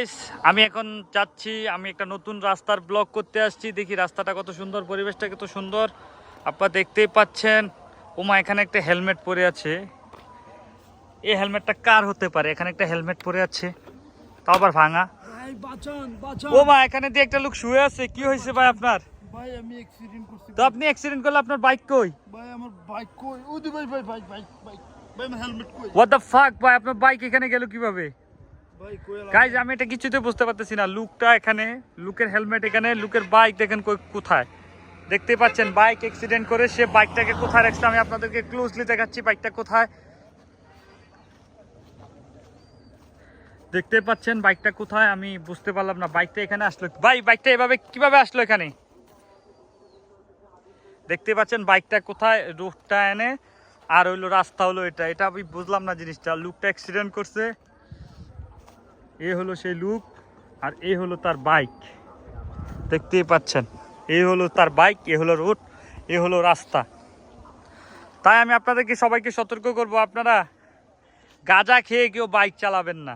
Guys আমি এখন যাচ্ছি আমি একটা নতুন রাস্তার ব্লক করতে আসছি দেখি রাস্তাটা কত সুন্দর পরিবেশটা কত সুন্দর আপনারা দেখতেই পাচ্ছেন ওমা এখানে একটা হেলমেট পরে আছে এই হেলমেটটা কার হতে পারে এখানে একটা হেলমেট পরে আছে তাও আবার ভাঙা ভাই বাঁচান বাঁচান ও মা এখানে দিয়ে একটা লোক শুয়ে আছে কি হয়েছে ভাই আপনার ভাই আমি অ্যাক্সিডেন্ট করছি তো আপনি অ্যাক্সিডেন্ট করলে আপনার বাইক কই ভাই আমার বাইক কই ওই দি ভাই ভাই ভাই ভাই ভাই ভাই আমার হেলমেট কই হোয়াট দ্য ফাক ভাই আপনার বাইক এখানে গেল কীভাবে? গাইজ আমি এটা কিছুতে বুঝতে পারতেছি না। লুকটা এখানে, লুকের হেলমেট এখানে, লুকের বাইক দেখেন কোথায়। দেখতে পাচ্ছেন বাইক অ্যাক্সিডেন্ট করে সে বাইকটাকে কোথায় রাখছে, আমি আপনাদেরকে ক্লোজলি দেখাচ্ছি বাইকটা কোথায়। দেখতে পাচ্ছেন বাইকটা কোথায়, আমি বুঝতে পারলাম না বাইকটা এখানে আসলো। ভাই বাইকটা এভাবে কীভাবে আসলো এখানে? দেখতে পাচ্ছেন বাইকটা কোথায় রোডটা এনে, আর হইল রাস্তা হলো এটা। এটা আমি বুঝলাম না জিনিসটা, লুকটা অ্যাক্সিডেন্ট করছে। এ হলো সেই লুক আর এই হলো তার বাইক দেখতেই পাচ্ছেন এই হলো তার বাইক এ হলো রোড এ হলো রাস্তা। তাই আমি আপনাদেরকে সবাইকে সতর্ক করব, আপনারা গাঁজা খেয়ে কেউ বাইক চালাবেন না।